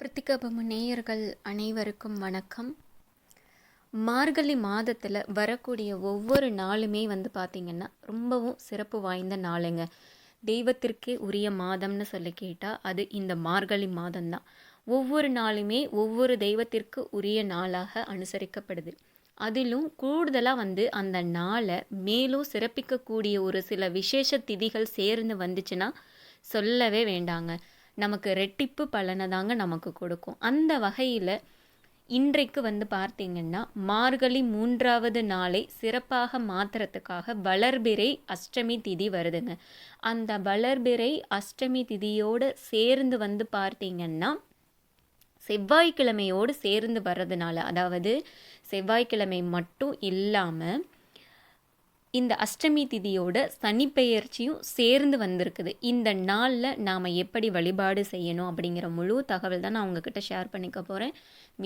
பிரித்திகபம நேயர்கள் அனைவருக்கும் வணக்கம். மார்கழி மாதத்தில் வரக்கூடிய ஒவ்வொரு நாளுமே வந்து பார்த்திங்கன்னா ரொம்பவும் சிறப்பு வாய்ந்த நாளுங்க. தெய்வத்திற்கே உரிய மாதம்னு சொல்லி கேட்டால் அது இந்த மார்கழி மாதம்தான். ஒவ்வொரு நாளுமே ஒவ்வொரு தெய்வத்திற்கு உரிய நாளாக அனுசரிக்கப்படுது. அதிலும் கூடுதலாக வந்து அந்த நாளை மேலும் சிறப்பிக்கக்கூடிய ஒரு சில விசேஷ திதிகள் சேர்ந்து வந்துச்சுன்னா சொல்லவே வேண்டாங்க. நமக்கு ரெட்டிப்பு பலனை தாங்க நமக்கு கொடுக்கும். அந்த வகையில் இன்றைக்கு வந்து பார்த்தீங்கன்னா மார்கழி மூன்றாவது நாளை சிறப்பாக மாத்துறதுக்காக வளர்பிறை அஷ்டமி திதி வருதுங்க. அந்த வளர்பிறை அஷ்டமி திதியோடு சேர்ந்து வந்து பார்த்தீங்கன்னா செவ்வாய்க்கிழமையோடு சேர்ந்து வர்றதுனால அதாவது செவ்வாய்க்கிழமை மட்டும் இல்லாமல் இந்த அஷ்டமி திதியோட சனிப்பெயர்ச்சியும் சேர்ந்து வந்திருக்குது. இந்த நாளில் நாம் எப்படி வழிபாடு செய்யணும் அப்படிங்கிற முழு தகவல் தான் நான் உங்ககிட்ட ஷேர் பண்ணிக்க போகிறேன்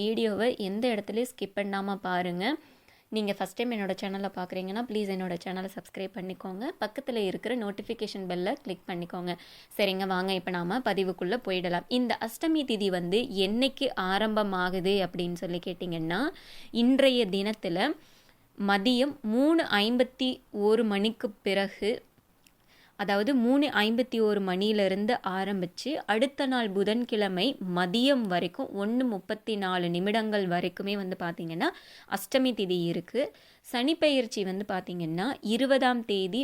வீடியோவை எந்த இடத்துலையும் ஸ்கிப் பண்ணாமல் பாருங்கள் நீங்கள் ஃபஸ்ட் டைம் என்னோடய சேனலை பார்க்குறீங்கன்னா ப்ளீஸ் என்னோடய சேனலை சப்ஸ்கிரைப் பண்ணிக்கோங்க. பக்கத்தில் இருக்கிற நோட்டிஃபிகேஷன் பெல்லை கிளிக் பண்ணிக்கோங்க. சரிங்க வாங்க இப்போ நாம் பதிவுக்குள்ளே போயிடலாம். இந்த அஷ்டமி திதி வந்து என்னைக்கு ஆரம்பமாகுது அப்படின்னு சொல்லி கேட்டிங்கன்னா இன்றைய தினத்தில் மதியம் மூணு ஐம்பத்தி ஒரு மணிக்கு பிறகு அதாவது மூணு ஐம்பத்தி ஒரு மணியிலிருந்து ஆரம்பித்து அடுத்த நாள் புதன்கிழமை மதியம் வரைக்கும் ஒன்று முப்பத்தி நாலு நிமிடங்கள் வரைக்குமே வந்து பார்த்திங்கன்னா அஷ்டமி திதி இருக்குது சனிப்பெயர்ச்சி வந்து பார்த்திங்கன்னா இருபதாம் தேதி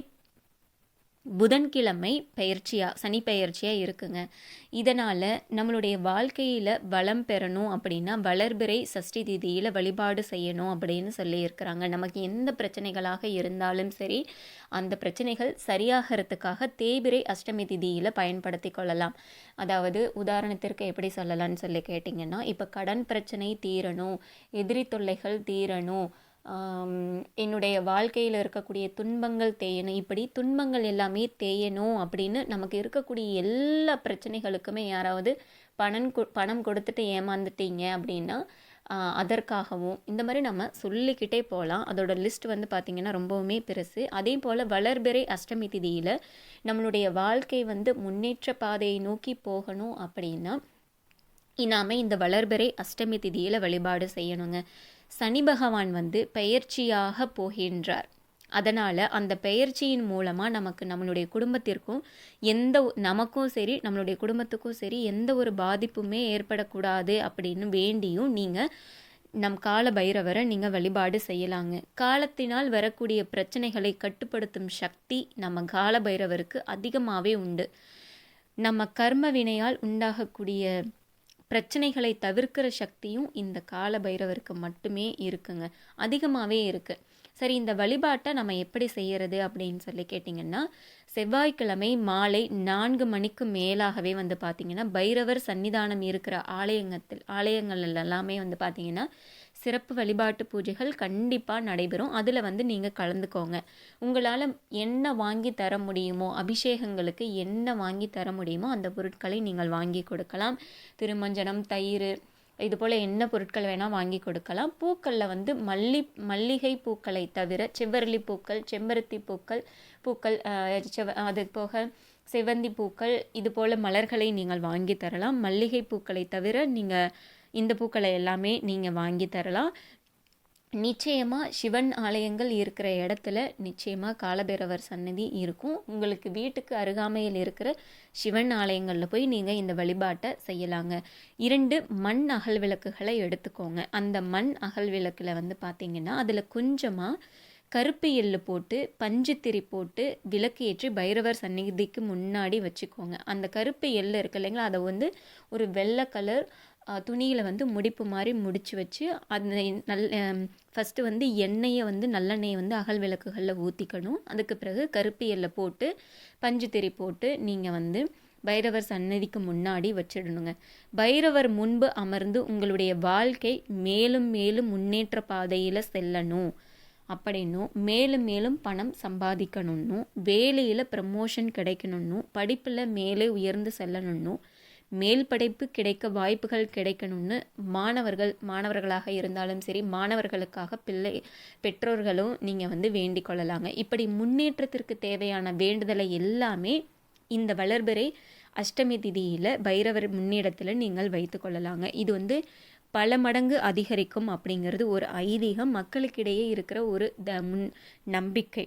புதன்கிழமை பயிற்சியாக சனி பயிற்சியாக இருக்குங்க. இதனால் நம்மளுடைய வாழ்க்கையில் வளம் பெறணும் அப்படின்னா வளர்பிறை சஷ்டி திதியில் வழிபாடு செய்யணும் அப்படின்னு சொல்லியிருக்கிறாங்க. நமக்கு எந்த பிரச்சனைகளாக இருந்தாலும் சரி அந்த பிரச்சனைகள் சரியாகிறதுக்காக தேய்பிரை அஷ்டமி திதியில் பயன்படுத்தி கொள்ளலாம். அதாவது உதாரணத்திற்கு எப்படி சொல்லலாம்னு சொல்லி கேட்டிங்கன்னா இப்போ கடன் பிரச்சனை தீரணும் எதிரி தொல்லைகள் தீரணும் என்னுடைய வாழ்க்கையில் இருக்கக்கூடிய துன்பங்கள் தேயணும் இப்படி துன்பங்கள் எல்லாமே தேயணும் அப்படின்னு நமக்கு இருக்கக்கூடிய எல்லா பிரச்சனைகளுக்குமே யாராவது பணம் பணம் கொடுத்துட்டு ஏமாந்துட்டீங்க அப்படின்னா அதற்காகவும் இந்த மாதிரி நம்ம சொல்லிக்கிட்டே போகலாம். அதோட லிஸ்ட் வந்து பார்த்திங்கன்னா ரொம்பவுமே பெருசு. அதே போல் வளர்பிறை அஷ்டமி திதியில் நம்மளுடைய வாழ்க்கை வந்து முன்னேற்ற பாதையை நோக்கி போகணும் அப்படின்னா நாம் இந்த வளர்பிறை அஷ்டமி திதியில் வழிபாடு செய்யணுங்க. சனி பகவான் வந்து பெயர்ச்சியாக போகின்றார். அதனால் அந்த பெயர்ச்சியின் மூலமாக நமக்கு நம்மளுடைய குடும்பத்திற்கும் எந்த நமக்கும் சரி நம்மளுடைய குடும்பத்துக்கும் சரி எந்த ஒரு பாதிப்புமே ஏற்படக்கூடாது அப்படின்னு வேண்டியும் நீங்கள் நம் கால பைரவரை நீங்கள் வழிபாடு செய்யலாங்க. காலத்தினால் வரக்கூடிய பிரச்சனைகளை கட்டுப்படுத்தும் சக்தி நம்ம கால பைரவருக்கு அதிகமாகவே உண்டு. நம்ம கர்ம வினையால் உண்டாகக்கூடிய பிரச்சனைகளை தவிர்க்கிற சக்தியும் இந்த கால பைரவருக்கு மட்டுமே இருக்குங்க. அதிகமாகவே இருக்குது சரி இந்த வழிபாட்டை நம்ம எப்படி செய்கிறது அப்படின்னு சொல்லி கேட்டிங்கன்னா செவ்வாய்க்கிழமை மாலை நான்கு மணிக்கு மேலாகவே வந்து பார்த்திங்கன்னா பைரவர் சன்னிதானம் இருக்கிற ஆலயங்கத்தில் ஆலயங்கள் எல்லாமே வந்து பார்த்திங்கன்னா சிறப்பு வழிபாட்டு பூஜைகள் கண்டிப்பாக நடைபெறும். அதில் வந்து நீங்கள் கலந்துக்கோங்க. உங்களால் என்ன வாங்கி தர முடியுமோ அபிஷேகங்களுக்கு என்ன வாங்கி தர முடியுமோ அந்த பொருட்களை நீங்கள் வாங்கி கொடுக்கலாம். திருமஞ்சனம் தயிர் இது போல் என்ன பொருட்கள் வேணால் வாங்கி கொடுக்கலாம். பூக்களில் வந்து மல்லி மல்லிகை பூக்களை தவிர செவ்வரளி பூக்கள் செம்பருத்தி பூக்கள் பூக்கள் செவ அது போக செவ்வந்தி பூக்கள் இது போல் மலர்களை நீங்கள் வாங்கி தரலாம். மல்லிகை பூக்களை தவிர நீங்கள் இந்த பூக்களை எல்லாமே நீங்கள் வாங்கி தரலாம். நிச்சயமாக சிவன் ஆலயங்கள் இருக்கிற இடத்துல நிச்சயமாக காலபைரவர் சன்னதி இருக்கும். உங்களுக்கு வீட்டுக்கு அருகாமையில் இருக்கிற சிவன் ஆலயங்களில் போய் நீங்கள் இந்த வழிபாட்டை செய்யலாங்க. இரண்டு மண் அகல் விளக்குகளை எடுத்துக்கோங்க. அந்த மண் அகல் விளக்கில் வந்து பார்த்திங்கன்னா அதில் கொஞ்சமாக கருப்பு எள்ளு போட்டு பஞ்சுத்திரி போட்டு விளக்கு ஏற்றி பைரவர் சந்நிதிக்கு முன்னாடி வச்சுக்கோங்க. அந்த கருப்பு எள்ளு இருக்கு இல்லைங்களா அதை வந்து ஒரு வெள்ளை கலர் துணியில் வந்து முடிப்பு மாதிரி முடித்து வச்சு அந்த நல் ஃபஸ்ட்டு வந்து எண்ணெயை வந்து நல்லெண்ணெயை வந்து அகல் விளக்குகளில் ஊற்றிக்கணும் அதுக்கு பிறகு கருப்பு எல்லை போட்டு பஞ்சு திரி போட்டு நீங்கள் வந்து பைரவர் சன்னதிக்கு முன்னாடி வச்சிடணுங்க. பைரவர் முன்பு அமர்ந்து உங்களுடைய வாழ்க்கை மேலும் மேலும் முன்னேற்ற பாதையில் செல்லணும். அப்படின்னும் மேலும் மேலும் பணம் சம்பாதிக்கணும்னும் வேலையில் ப்ரமோஷன் கிடைக்கணும்னும் படிப்பில் மேலே உயர்ந்து செல்லணும்னும் மேல் படைப்பு கிடைக்க வாய்ப்புகள் கிடைக்கணும்னு மாணவர்கள் மாணவர்களாக இருந்தாலும் சரி மாணவர்களுக்காக பிள்ளை பெற்றோர்களும் நீங்கள் வந்து வேண்டிக் கொள்ளலாங்க. இப்படி முன்னேற்றத்திற்கு தேவையான வேண்டுதலை எல்லாமே இந்த வளர்பிறை அஷ்டமி திதியில் பைரவர் முன்னிடத்தில் நீங்கள் வைத்து கொள்ளலாங்க. இது வந்து பல மடங்கு அதிகரிக்கும் அப்படிங்கிறது ஒரு ஐதீகம். மக்களுக்கிடையே இருக்கிற ஒரு த முன் நம்பிக்கை.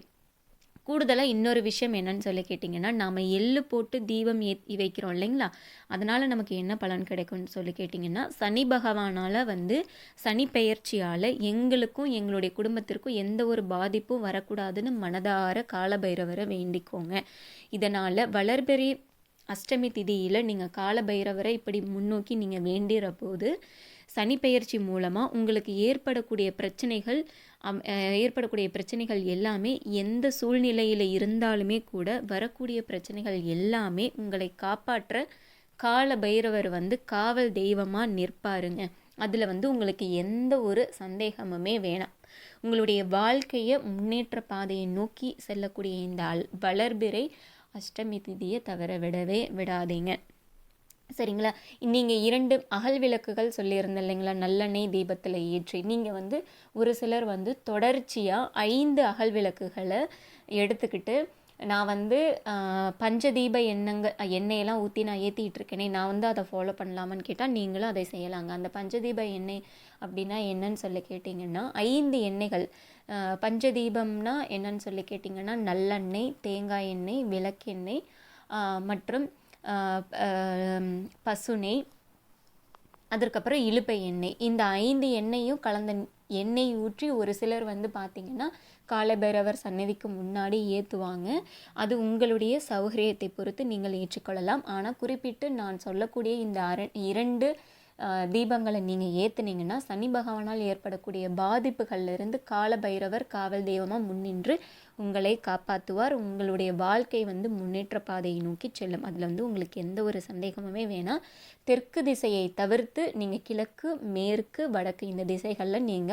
கூடுதலாக இன்னொரு விஷயம் என்னன்னு சொல்லி கேட்டிங்கன்னா நாம் எள்ளு போட்டு தீபம் ஏற்றி வைக்கிறோம் இல்லைங்களா? அதனால் நமக்கு என்ன பலன் கிடைக்கும்னு சொல்லி கேட்டிங்கன்னா சனி பகவானால் வந்து சனி பெயர்ச்சியால் எங்களுக்கும் எங்களுடைய குடும்பத்திற்கும் எந்த ஒரு பாதிப்பும் வரக்கூடாதுன்னு மனதார காலபைரவரை வேண்டிக்கோங்க. இதனால் வளர்பெறி அஷ்டமி திதியில் நீங்கள் காலபைரவரை இப்படி முன்னோக்கி நீங்கள் வேண்டிற போது சனி பெயர்ச்சி மூலமாக உங்களுக்கு ஏற்படக்கூடிய பிரச்சனைகள் ஏற்படக்கூடிய பிரச்சனைகள் எல்லாமே எந்த சூழ்நிலையில் இருந்தாலுமே கூட வரக்கூடிய பிரச்சனைகள் எல்லாமே உங்களை காப்பாற்ற கால பைரவர் வந்து காவல் தெய்வமாக நிற்பாருங்க. அதில் வந்து உங்களுக்கு எந்த ஒரு சந்தேகமுமே வேணாம். உங்களுடைய வாழ்க்கையை முன்னேற்ற பாதையை நோக்கி செல்லக்கூடிய இந்த அல் வளர்பிறை அஷ்டமி திதியை தவிர விடவே விடாதீங்க. சரிங்களா? நீங்கள் இரண்டு அகல் விளக்குகள் சொல்லியிருந்தேன் இல்லைங்களா? நல்லெண்ணெய் தீபத்தில் ஏற்றி. நீங்கள் வந்து ஒரு சிலர் வந்து தொடர்ச்சியாக ஐந்து அகல் விளக்குகளை எடுத்துக்கிட்டு நான் வந்து பஞ்சதீப எண்ணங்க எண்ணெயெல்லாம் ஊற்றி நான் ஏற்றிட்டு இருக்கேனே நான் வந்து அதை ஃபாலோ பண்ணலாமான்னு கேட்டால் நீங்களும் அதை செய்யலாங்க. அந்த பஞ்சதீப எண்ணெய் அப்படின்னா என்னன்னு சொல்லி கேட்டிங்கன்னா ஐந்து எண்ணெய்கள் பஞ்சதீபம்னா என்னன்னு சொல்லி கேட்டிங்கன்னா நல்லெண்ணெய் தேங்காய் எண்ணெய் விளக்கெண்ணெய் மற்றும் பசுனை அதற்கப்புறம் இழுப்பை எண்ணெய். இந்த ஐந்து எண்ணெயும் கலந்த எண்ணெய் ஊற்றி ஒரு சிலர் வந்து பார்த்திங்கன்னா காலபைரவர் சன்னதிக்கு முன்னாடி ஏற்றுவாங்க அது உங்களுடைய சௌகரியத்தை பொறுத்து நீங்கள் ஏற்றுக்கொள்ளலாம். ஆனால் குறிப்பிட்டு நான் சொல்லக்கூடிய இந்த அர இரண்டு தீபங்களை நீங்கள் ஏற்றுனீங்கன்னா சனி பகவானால் ஏற்படக்கூடிய பாதிப்புகள்லேருந்து கால பைரவர் காவல் தெய்வமாக முன்னின்று உங்களை காப்பாற்றுவார் உங்களுடைய வாழ்க்கை வந்து முன்னேற்ற பாதையை நோக்கி செல்லும். அதில் வந்து உங்களுக்கு எந்த ஒரு சந்தேகமுமே வேணாம். தெற்கு திசையை தவிர்த்து நீங்கள் கிழக்கு மேற்கு வடக்கு இந்த திசைகளில் நீங்கள்